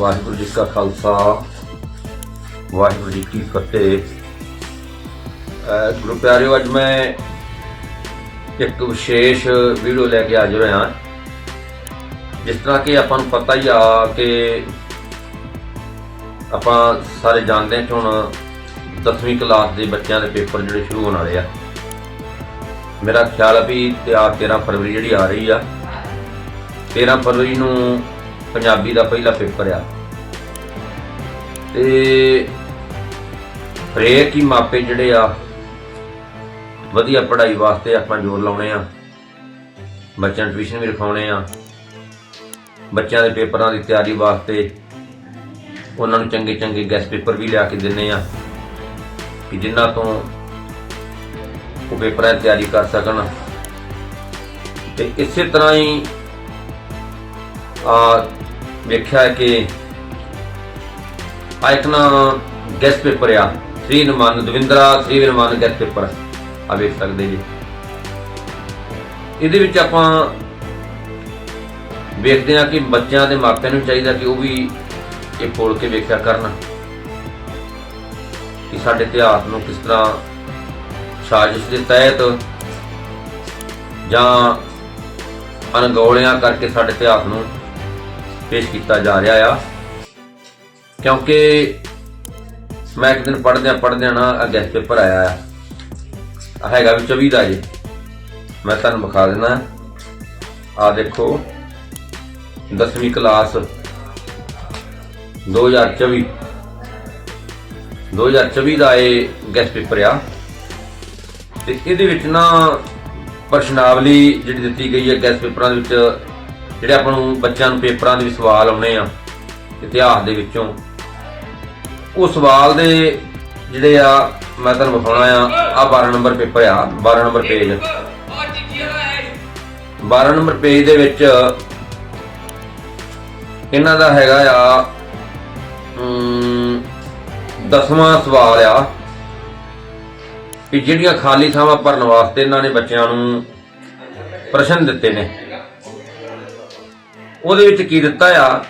ਵਾਹਿਗੁਰੂ ਜੀ ਕਾ ਖਾਲਸਾ, ਵਾਹਿਗੁਰੂ ਜੀ ਕੀ ਫਤਿਹ। ਗੁਰੂ ਪਿਆਰਿਓ, ਅੱਜ ਮੈਂ ਇੱਕ ਵਿਸ਼ੇਸ਼ ਵੀਡੀਓ ਲੈ ਕੇ ਹਾਜ਼ਰ ਹੋਇਆ। ਜਿਸ ਤਰ੍ਹਾਂ ਕਿ ਆਪਾਂ ਨੂੰ ਪਤਾ ਹੀ ਆ ਕਿ ਆਪਾਂ ਸਾਰੇ ਜਾਣਦੇ ਹਾਂ ਕਿ ਹੁਣ 10ਵੀਂ ਕਲਾਸ ਦੇ ਬੱਚਿਆਂ ਦੇ ਪੇਪਰ ਜਿਹੜੇ ਸ਼ੁਰੂ ਹੋਣ ਵਾਲੇ ਆ। ਮੇਰਾ ਖਿਆਲ ਹੈ ਵੀ ਤੇ ਆ 13 ਫਰਵਰੀ ਜਿਹੜੀ ਆ ਰਹੀ ਆ। 13 ਫਰਵਰੀ ਨੂੰ ਪੰਜਾਬੀ ਦਾ ਪਹਿਲਾ ਪੇਪਰ ਆ। ਤੇ ਹਰੇਕ ਹੀ ਮਾਪੇ ਜਿਹੜੇ ਆ, ਵਧੀਆ ਪੜ੍ਹਾਈ ਵਾਸਤੇ ਆਪਾਂ ਜ਼ੋਰ ਲਾਉਣੇ ਆ। ਬੱਚਿਆਂ ਨੂੰ ਟਿਊਸ਼ਨ ਵੀ ਰਖਾਉਣੇ ਆ। ਬੱਚਿਆਂ ਦੇ ਪੇਪਰਾਂ ਦੀ ਤਿਆਰੀ ਵਾਸਤੇ ਉਹਨਾਂ ਨੂੰ ਚੰਗੇ ਚੰਗੇ ਗੈਸ ਪੇਪਰ ਵੀ ਲਿਆ ਕੇ ਦਿੰਨੇ ਆ ਕਿ ਜਿਨ੍ਹਾਂ ਤੋਂ ਉਹ ਪੇਪਰਾਂ ਦੀ ਤਿਆਰੀ ਕਰ ਸਕਣ। ਤੇ ਇਸੇ ਤਰ੍ਹਾਂ ਹੀ ਆ ਵੇਖਿਆ ਕਿ ਆ ਨਾ ਗੈਸ ਪੇਪਰ ਆ, ਸ੍ਰੀ ਨਮਨ ਦਵਿੰਦਰਾ ਸ੍ਰੀ ਨਮਨ ਗੈਸ ਪੇਪਰ ਆ ਵੇਖ ਸਕਦੇ ਜੀ। ਇਹਦੇ ਵਿੱਚ ਆਪਾਂ ਵੇਖਦੇ ਹਾਂ ਕਿ ਬੱਚਿਆਂ ਦੇ ਮਾਪਿਆਂ ਨੂੰ ਚਾਹੀਦਾ ਕਿ ਉਹ ਵੀ ਇਹ ਖੋਲ ਕੇ ਵੇਖਿਆ ਕਰਨ ਕਿ ਸਾਡੇ ਇਤਿਹਾਸ ਨੂੰ ਕਿਸ ਤਰ੍ਹਾਂ ਸਾਜ਼ਿਸ਼ ਦੇ ਤਹਿਤ ਜਾਂ ਅਣਗੌਲਿਆਂ ਕਰਕੇ ਸਾਡੇ ਇਤਿਹਾਸ ਨੂੰ ਪੇਸ਼ ਕੀਤਾ ਜਾ ਰਿਹਾ ਆ। ਕਿਉਂਕਿ ਮੈਂ ਇੱਕ ਦਿਨ ਪੜ੍ਹਦਿਆਂ ਪੜ੍ਹਦਿਆਂ ਨਾ ਗੈਸ ਪੇਪਰ ਆਇਆ ਆ। ਆਹ ਹੈਗਾ ਵੀ 24 ਦਾ ਜੀ। ਮੈਂ ਤੁਹਾਨੂੰ ਵਿਖਾ ਦੇਣਾ ਆ। ਦੇਖੋ 10ਵੀਂ ਕਲਾਸ 2024 2024 ਦਾ ਇਹ ਗੈਸ ਪੇਪਰ ਆ। ਤੇ ਇਹਦੇ ਵਿੱਚ ਨਾ ਪ੍ਰਸ਼ਨਾਵਲੀ ਜਿਹੜੀ ਦਿੱਤੀ ਗਈ ਹੈ ਗੈਸ ਪੇਪਰਾਂ ਦੇ ਵਿੱਚ ਜਿਹੜੇ ਆਪਾਂ ਨੂੰ ਬੱਚਿਆਂ ਨੂੰ ਪੇਪਰਾਂ ਦੇ ਵੀ ਸਵਾਲ ਆਉਣੇ ਆ, ਇਤਿਹਾਸ ਦੇ ਵਿੱਚੋਂ, ਉਹ ਸਵਾਲ ਦੇ ਜਿਹੜੇ ਆ, ਮੈਂ ਤੁਹਾਨੂੰ ਵਿਖਾਉਣਾ ਆ ਆ 12 ਨੰਬਰ ਪੇਪਰ ਆ 12 ਨੰਬਰ ਪੇਜ 12 ਨੰਬਰ ਪੇਜ ਦੇ ਵਿੱਚ ਇਹਨਾਂ ਦਾ ਹੈਗਾ ਆ ਦਸਵਾਂ ਸਵਾਲ ਆ, ਕਿ ਜਿਹੜੀਆਂ ਖਾਲੀ ਥਾਵਾਂ ਭਰਨ ਵਾਸਤੇ ਇਹਨਾਂ ਨੇ ਬੱਚਿਆਂ ਨੂੰ ਪ੍ਰਸ਼ਨ ਦਿੱਤੇ ਨੇ। ਉਹਦੇ ਵਿੱਚ ਕੀ ਦਿੱਤਾ ਆ?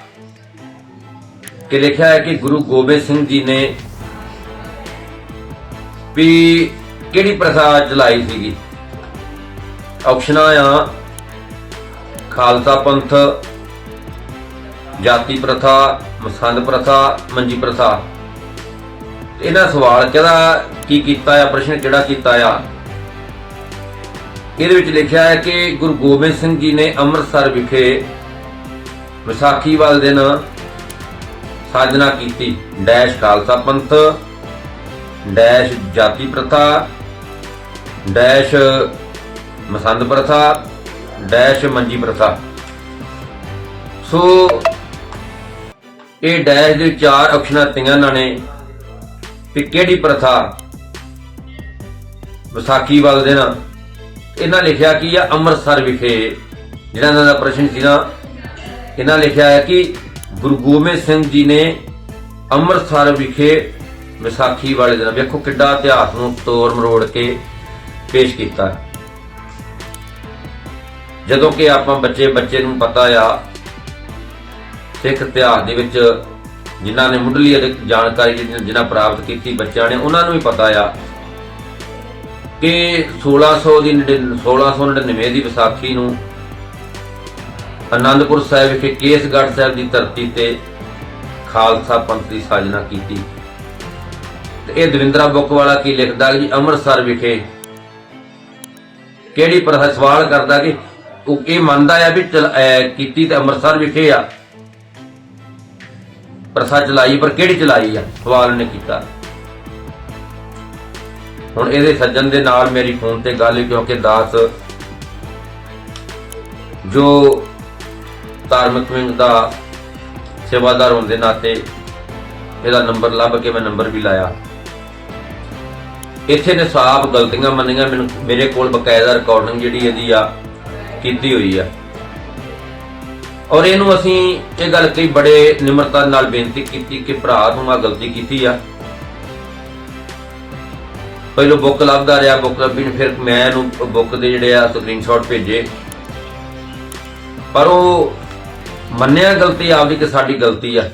ਕਿ ਲਿਖਿਆ ਹੈ ਕਿ ਗੁਰੂ ਗੋਬਿੰਦ ਸਿੰਘ ਜੀ ਨੇ ਵੀ ਕਿਹੜੀ ਪ੍ਰਥਾ ਚਲਾਈ ਸੀਗੀ? ਆਪਸ਼ਨਾਂ ਆ ਖਾਲਸਾ ਪੰਥ, ਜਾਤੀ ਪ੍ਰਥਾ, ਮਸੰਦ ਪ੍ਰਥਾ, ਮੰਜੀ ਪ੍ਰਥਾ। ਇਹਨਾਂ ਸਵਾਲ ਕਿਹਦਾ ਕੀ ਕੀਤਾ ਆ, ਪ੍ਰਸ਼ਨ ਕਿਹੜਾ ਕੀਤਾ ਆ? ਇਹਦੇ ਵਿੱਚ ਲਿਖਿਆ ਹੈ ਕਿ ਗੁਰੂ ਗੋਬਿੰਦ ਸਿੰਘ ਜੀ ਨੇ ਅੰਮ੍ਰਿਤਸਰ ਵਿਖੇ ਵਿਸਾਖੀ ਵਾਲੇ ਦਿਨ ਸਾਜਨਾ ਕੀਤੀ। ਡੈਸ਼ ਖਾਲਸਾ ਪੰਥ, ਡੈਸ਼ ਜਾਤੀ ਪ੍ਰਥਾ, ਡੈਸ਼ ਮਸੰਦ ਪ੍ਰਥਾ, ਡੈਸ਼ ਮੰਜੀ ਪ੍ਰਥਾ। ਸੋ ਇਹ ਡੈਸ਼ ਦੇ ਚਾਰ ਆਪਸ਼ਨਾਂ ਤੀਆਂ ਇਹਨਾਂ ਨੇ ਕਿ ਕਿਹੜੀ ਪ੍ਰਥਾ ਵਿਸਾਖੀ ਵਾਲੇ ਦਿਨ? ਇਹਨਾਂ ਲਿਖਿਆ ਕੀ ਆ? ਅੰਮ੍ਰਿਤਸਰ ਵਿਖੇ। ਜਿਹੜਾ ਇਹਨਾਂ ਦਾ ਪ੍ਰਸ਼ਨ ਸੀ ਨਾ ਇਹਨਾਂ ਲਿਖਿਆ ਹੈ ਕਿ ਗੁਰੂ ਗੋਬਿੰਦ ਸਿੰਘ ਜੀ ਨੇ ਅੰਮ੍ਰਿਤਸਰ ਵਿਖੇ ਵਿਸਾਖੀ ਵਾਲੇ ਦਿਨ, ਵੇਖੋ ਕਿੱਡਾ ਇਤਿਹਾਸ ਨੂੰ ਤੋੜ ਮਰੋੜ ਕੇ ਪੇਸ਼ ਕੀਤਾ। ਜਦੋਂ ਕਿ ਆਪਾਂ ਬੱਚੇ ਬੱਚੇ ਨੂੰ ਪਤਾ ਆ, ਸਿੱਖ ਇਤਿਹਾਸ ਦੇ ਵਿੱਚ ਜਿਨ੍ਹਾਂ ਨੇ ਮੁੱਢਲੀ ਅਧਿਕ ਜਾਣਕਾਰੀ ਜਿਹਨਾਂ ਜਿਨ੍ਹਾਂ ਪ੍ਰਾਪਤ ਕੀਤੀ ਬੱਚਿਆਂ ਨੇ, ਉਹਨਾਂ ਨੂੰ ਵੀ ਪਤਾ ਆ ਕਿ 1600 ਦੀ 1699 ਦੀ ਵਿਸਾਖੀ ਨੂੰ ਅਨੰਦਪੁਰ ਸਾਹਿਬ ਵਿਖੇ ਕੇਸਗੜ੍ਹ ਸਾਹਿਬ ਦੀ ਧਰਤੀ ਤੇ ਖਾਲਸਾ ਪੰਥ ਦੀ ਸਾਜਨਾ ਕੀਤੀ। ਤੇ ਇਹ ਦਵਿੰਦਰਾ ਬੁੱਕ ਵਾਲਾ ਕੀ ਲਿਖਦਾ ਕਿ ਅੰਮ੍ਰਿਤਸਰ ਵਿਖੇ ਕਿਹੜੀ ਪ੍ਰਥਾ ਸਵਾਲ ਕਰਦਾ ਕਿ ਉਹ ਇਹ ਮੰਨਦਾ ਆ ਵੀ ਕੀਤੀ ਤੇ ਅੰਮ੍ਰਿਤਸਰ ਵਿਖੇ ਆ। ਪ੍ਰਥਾ ਚਲਾਈ, ਪਰ ਕਿਹੜੀ ਚਲਾਈ ਆ? ਸਵਾਲ ਨੇ ਕੀਤਾ। ਹੁਣ ਇਹਦੇ ਸੱਜਣ ਦੇ ਨਾਲ ਮੇਰੀ ਫੋਨ ਤੇ ਗੱਲ ਕਿਉਂਕਿ ਦਾਸ ਜੋ ਧਾਰਮਿਕ ਵਿੰਗ ਦਾ ਸੇਵਾਦਾਰ ਹੋਣ ਦੇ ਨਾਤੇ ਇਹਦਾ ਨੰਬਰ ਲੱਭ ਕੇ ਮੈਂ ਨੰਬਰ ਵੀ ਲਾਇਆ। ਇੱਥੇ ਨੇ ਸਾਫ਼ ਗਲਤੀਆਂ ਮੰਨੀਆਂ, ਮੈਨੂੰ ਮੇਰੇ ਕੋਲ ਬਕਾਇਦਾ ਰਿਕਾਰਡਿੰਗ ਜਿਹੜੀ ਇਹਦੀ ਆ, ਕੀਤੀ ਹੋਈ ਆ। ਔਰ ਇਹਨੂੰ ਅਸੀਂ ਇਹ ਗੱਲ ਕਹੀ ਬੜੇ ਨਿਮਰਤਾ ਨਾਲ ਬੇਨਤੀ ਕੀਤੀ ਕਿ ਭਰਾ ਨੂੰ ਆ ਗਲਤੀ ਕੀਤੀ ਆ। ਪਹਿਲਾਂ ਬੁੱਕ ਲੱਭਦਾ ਰਿਹਾ ਬੁੱਕ ਲੱਭੀ ਨੂੰ, ਫਿਰ ਮੈਂ ਇਹਨੂੰ ਬੁੱਕ ਦੇ ਜਿਹੜੇ ਆ ਸਕਰੀਨਸ਼ਾਟ ਭੇਜੇ। ਪਰ ਉਹ ਮੰਨਿਆ ਗਲਤੀ ਆਪਦੀ ਕਿ ਸਾਡੀ ਗਲਤੀ ਆ।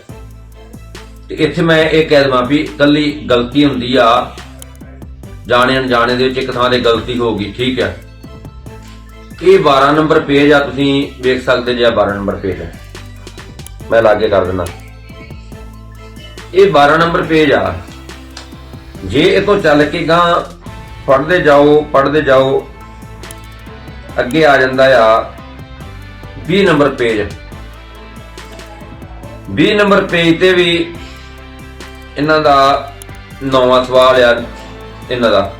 ਤੇ ਇੱਥੇ ਮੈਂ ਇਹ ਕਹਿ ਦਵਾਂ ਵੀ ਇਕੱਲੀ ਗਲਤੀ ਹੁੰਦੀ ਆ ਜਾਣੇ ਅਣਜਾਣੇ ਦੇ ਵਿੱਚ ਇੱਕ ਥਾਂ ਤੇ ਗਲਤੀ ਹੋ ਗਈ, ਠੀਕ ਹੈ ਇਹ 12 ਨੰਬਰ ਪੇਜ ਆ, ਤੁਸੀਂ ਵੇਖ ਸਕਦੇ ਜੇ 12 ਨੰਬਰ ਪੇਜ ਹੈ ਮੈਂ ਲਾਗੇ ਕਰ ਦਿੰਦਾ। ਇਹ 12 ਨੰਬਰ ਪੇਜ ਆ। ਜੇ ਇਹ ਤੋਂ ਚੱਲ ਕੇ ਗਾਂ ਪੜ੍ਹਦੇ ਜਾਓ ਪੜ੍ਹਦੇ ਜਾਓ, ਅੱਗੇ ਆ ਜਾਂਦਾ ਆ 20 ਨੰਬਰ ਪੇਜ 20 ਨੰਬਰ ਪੇਜ ਤੇ ਵੀ ਇਹਨਾਂ ਦਾ ਨੌਵਾਂ ਸਵਾਲ ਆ, ਇਹਨਾਂ ਦਾ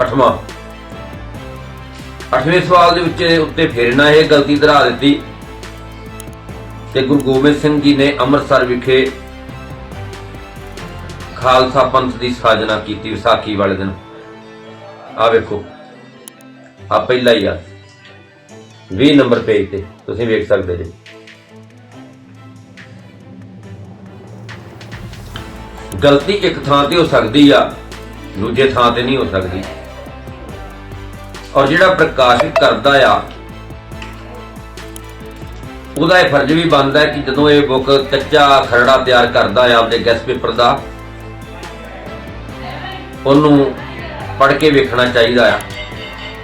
ਅੱਠਵਾਂ। ਅੱਠਵੇਂ ਸਵਾਲ ਦੇ ਵਿੱਚ ਉੱਤੇ ਫਿਰ ਨਾ ਇਹ ਗਲਤੀ ਧਰਾ ਦਿੱਤੀ ਕਿ ਗੁਰੂ ਗੋਬਿੰਦ ਸਿੰਘ ਜੀ ਨੇ ਅੰਮ੍ਰਿਤਸਰ ਵਿਖੇ ਖਾਲਸਾ ਪੰਥ ਦੀ ਸਾਜਨਾ ਕੀਤੀ ਵਿਸਾਖੀ ਵਾਲੇ ਦਿਨ। ਆ ਵੇਖੋ ਆ ਪਹਿਲਾ ਹੀ ਆ। 20 ਨੰਬਰ ਪੇਜ ਤੇ, ਤੁਸੀਂ ਵੇਖ ਸਕਦੇ ਜੀ। ਗਲਤੀ ਇੱਕ ਥਾਂ ਤੇ ਹੋ ਸਕਦੀ ਆ, ਦੂਜੇ ਥਾਂ ਤੇ ਨਹੀਂ ਹੋ ਸਕਦੀ। ਔਰ ਜਿਹੜਾ ਪ੍ਰਕਾਸ਼ਿਤ ਕਰਦਾ ਆ, ਉਹਦਾ ਇਹ ਫਰਜ਼ ਵੀ ਬਣਦਾ ਕਿ ਜਦੋਂ ਇਹ ਬੁੱਕ ਕੱਚਾ ਖਰੜਾ ਤਿਆਰ ਕਰਦਾ ਆ ਆਪਦੇ ਗੈਸ ਪੇਪਰ ਦਾ, ਉਹਨੂੰ ਪੜ੍ਹ ਕੇ ਵੇਖਣਾ ਚਾਹੀਦਾ ਆ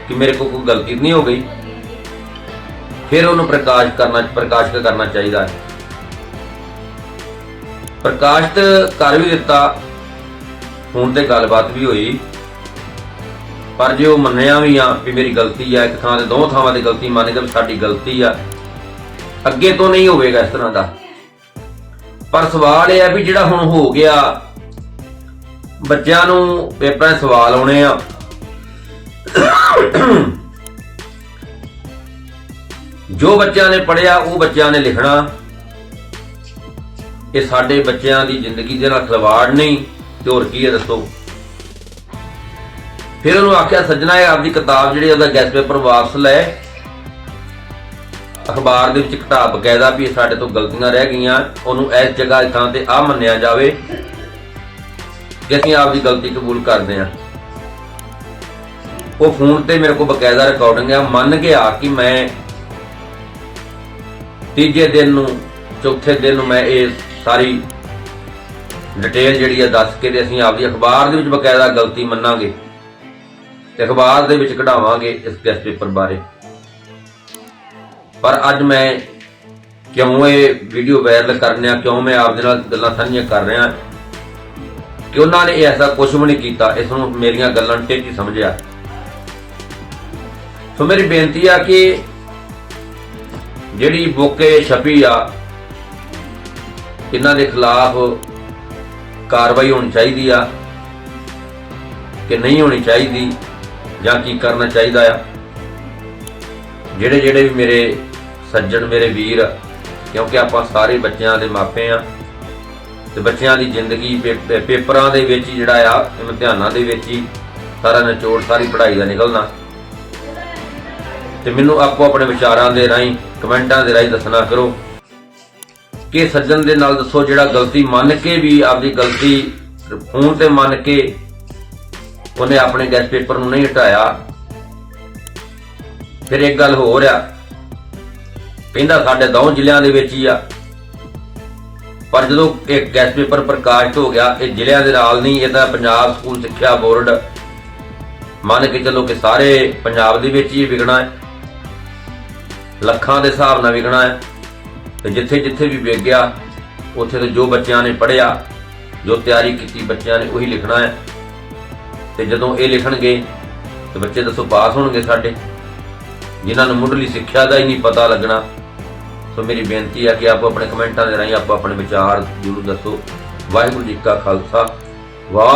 ਕਿ ਮੇਰੇ ਕੋਲ ਕੋਈ ਗਲਤੀ ਨਹੀਂ ਹੋ ਗਈ। ਫਿਰ ਉਹਨੂੰ ਪ੍ਰਕਾਸ਼ ਕਰਨਾ, ਪ੍ਰਕਾਸ਼ਿਤ ਕਰਨਾ ਚਾਹੀਦਾ ਹੈ। ਪ੍ਰਕਾਸ਼ਿਤ ਕਰ ਵੀ ਦਿੱਤਾ। ਹੁਣ ਤੇ ਗੱਲਬਾਤ ਵੀ ਹੋਈ। ਪਰ ਜੇ ਉਹ ਮੰਨਿਆ ਵੀ ਆ ਵੀ ਮੇਰੀ ਗਲਤੀ ਆ, ਇੱਕ ਥਾਂ ਤੇ ਦੋ ਥਾਵਾਂ ਤੇ ਗਲਤੀ ਮੰਨ ਕੇ ਸਾਡੀ ਗਲਤੀ ਆ, ਅੱਗੇ ਤੋਂ ਨਹੀਂ ਹੋਵੇਗਾ ਇਸ ਤਰ੍ਹਾਂ ਦਾ। ਪਰ ਸਵਾਲ ਇਹ ਆ ਵੀ ਜਿਹੜਾ ਹੁਣ ਹੋ ਗਿਆ, ਬੱਚਿਆਂ ਨੂੰ ਪੇਪਰਾਂ 'ਚ ਸਵਾਲ ਆਉਣੇ ਆ। ਜੋ ਬੱਚਿਆਂ ਨੇ ਪੜਿਆ ਉਹ ਬੱਚਿਆਂ ਨੇ ਲਿਖਣਾ। ਇਹ ਸਾਡੇ ਬੱਚਿਆਂ ਦੀ ਜ਼ਿੰਦਗੀ ਦੇ ਨਾਲ ਖਿਲਵਾੜ ਨਹੀਂ, ਤੇ ਹੋਰ ਕੀ ਹੈ ਦੱਸੋ? ਫਿਰ ਉਹਨੂੰ ਆਖਿਆ, ਸੱਜਣਾ, ਇਹ ਆਪਦੀ ਕਿਤਾਬ ਜਿਹੜੀ ਉਹਦਾ ਗੈਸ ਪੇਪਰ ਵਾਪਸ ਲੈ। ਅਖਬਾਰ ਦੇ ਵਿੱਚ ਕਿਤਾਬ ਬਕਾਇਦਾ ਵੀ ਸਾਡੇ ਤੋਂ ਗਲਤੀਆਂ ਰਹਿ ਗਈਆਂ। ਉਹਨੂੰ ਇਸ ਜਗ੍ਹਾ ਥਾਂ ਤੇ ਆ ਮੰਨਿਆ ਜਾਵੇ ਕਿ ਅਸੀਂ ਆਪਦੀ ਗਲਤੀ ਕਬੂਲ ਕਰਦੇ ਹਾਂ। ਉਹ ਫੋਨ ਤੇ ਮੇਰੇ ਕੋਲ ਬਕਾਇਦਾ ਰਿਕਾਰਡਿੰਗ ਆ। ਮੰਨ ਗਿਆ ਕਿ ਮੈਂ ਤੀਜੇ ਦਿਨ ਨੂੰ, ਚੌਥੇ ਦਿਨ ਨੂੰ ਮੈਂ ਇਹ ਸਾਰੀ ਡਿਟੇਲ ਜਿਹੜੀ ਆ ਦੱਸ ਕੇ ਤੇ ਅਸੀਂ ਆਪਦੀ ਅਖਬਾਰ ਦੇ ਵਿੱਚ ਬਕਾਇਦਾ ਗਲਤੀ ਮੰਨਾਂਗੇ ਤੇ ਅਖਬਾਰ ਦੇ ਵਿੱਚ ਕਢਾਵਾਂਗੇ ਇਸ ਗੈਸ ਪੇਪਰ ਬਾਰੇ। ਪਰ ਅੱਜ ਮੈਂ ਕਿਉਂ ਇਹ ਵੀਡੀਓ ਵਾਇਰਲ ਕਰਨਿਆ, ਕਿਉਂ ਮੈਂ ਆਪਦੇ ਨਾਲ ਗੱਲਾਂ ਸਾਂਝੀਆਂ ਕਰ ਰਿਹਾ, ਕਿ ਉਹਨਾਂ ਨੇ ਐਸਾ ਕੁਝ ਵੀ ਨਹੀਂ ਕੀਤਾ, ਇਸ ਨੂੰ ਮੇਰੀਆਂ ਗੱਲਾਂ ਟੇਢੀ ਸਮਝਿਆ। ਸੋ ਮੇਰੀ ਬੇਨਤੀ ਆ ਕਿ ਜਿਹੜੀ ਬੁੱਕੇ ਛਪੀ ਆ ਇਹਨਾਂ ਦੇ ਖਿਲਾਫ ਕਾਰਵਾਈ ਹੋਣੀ ਚਾਹੀਦੀ ਆ ਕਿ ਨਹੀਂ ਹੋਣੀ ਚਾਹੀਦੀ ਜਾਂ ਕੀ ਕਰਨਾ ਚਾਹੀਦਾ ਆ। ਜਿਹੜੇ ਜਿਹੜੇ ਵੀ ਮੇਰੇ ਸੱਜਣ, ਮੇਰੇ ਵੀਰ, ਕਿਉਂਕਿ ਆਪਾਂ ਸਾਰੇ ਬੱਚਿਆਂ ਦੇ ਮਾਪੇ ਆ ਤੇ ਬੱਚਿਆਂ ਦੀ ਜ਼ਿੰਦਗੀ ਪੇ- ਪੇਪਰਾਂ ਦੇ ਵਿੱਚ ਹੀ ਜਿਹੜਾ ਆ ਇਮਤਿਹਾਨਾਂ ਦੇ ਵਿੱਚ ਹੀ ਸਾਰਾ ਨਿਚੋੜ, ਸਾਰੀ ਪੜ੍ਹਾਈ ਦਾ ਨਿਕਲਣਾ। ਤੇ ਮੈਨੂੰ ਆਪੋ ਆਪਣੇ ਵਿਚਾਰਾਂ ਦੇ ਰਾਹੀਂ, ਕਮੈਂਟਾਂ ਦੇ ਰਾਹੀਂ ਦੱਸਣਾ ਕਰੋ। ਕਿ ਸੱਜਣ ਦੇ ਨਾਲ ਦੱਸੋ ਜਿਹੜਾ ਗਲਤੀ ਮੰਨ ਕੇ ਵੀ ਆਪਦੀ ਗਲਤੀ ਫੋਨ ਤੇ ਮੰਨ ਕੇ ਉਹਨੇ ਆਪਣੇ ਗੈਸ ਪੇਪਰ ਨੂੰ ਨਹੀਂ ਹਟਾਇਆ। ਫਿਰ ਇੱਕ ਗੱਲ ਹੋਰ ਆ। ਕਹਿੰਦਾ ਸਾਡੇ ਦੋ ਜ਼ਿਲ੍ਹਿਆਂ ਦੇ ਵਿੱਚ ਹੀ ਆ। ਪਰ ਜਦੋਂ ਇਹ ਗੈਸ ਪੇਪਰ ਪ੍ਰਕਾਸ਼ਿਤ ਹੋ ਗਿਆ, ਇਹ ਜ਼ਿਲ੍ਹਿਆਂ ਦੇ ਨਾਲ ਨਹੀਂ, ਇਹ ਤਾਂ ਪੰਜਾਬ ਸਕੂਲ ਸਿੱਖਿਆ ਬੋਰਡ ਮੰਨ ਕੇ ਚੱਲੋ ਕਿ ਸਾਰੇ ਪੰਜਾਬ ਦੇ ਵਿੱਚ ਹੀ ਵਿਗਣਾ ਹੈ। ਲੱਖਾਂ ਦੇ ਹਿਸਾਬ ਨਾਲ ਵਿਗਣਾ ਹੈ। ਤੇ ਜਿੱਥੇ ਜਿੱਥੇ ਵੀ ਵਿਕ ਉੱਥੇ ਤੇ ਜੋ ਬੱਚਿਆਂ ਨੇ ਪੜ੍ਹਿਆ, ਜੋ ਤਿਆਰੀ ਕੀਤੀ ਬੱਚਿਆਂ ਨੇ ਉਹੀ ਲਿਖਣਾ ਹੈ। ਤੇ ਜਦੋਂ ਇਹ ਲਿਖਣਗੇ, ਤੇ ਬੱਚੇ ਦੱਸੋ ਪਾਸ ਹੋਣਗੇ ਸਾਡੇ। ਜਿਨ੍ਹਾਂ ਨੂੰ ਮੁੱਢਲੀ ਸਿੱਖਿਆ ਦਾ ਹੀ ਨਹੀਂ ਪਤਾ ਲੱਗਣਾ। ਸੋ ਮੇਰੀ ਬੇਨਤੀ ਹੈ ਕਿ ਆਪੋ ਆਪਣੇ ਕਮੈਂਟਾਂ ਦੇ ਰਾਹੀਂ ਆਪੋ ਆਪਣੇ ਵਿਚਾਰ ਜ਼ਰੂਰ ਦੱਸੋ। ਵਾਹਿਗੁਰੂ ਜੀ ਕਾ ਖਾਲਸਾ ਵਾਹਿਗੁਰੂ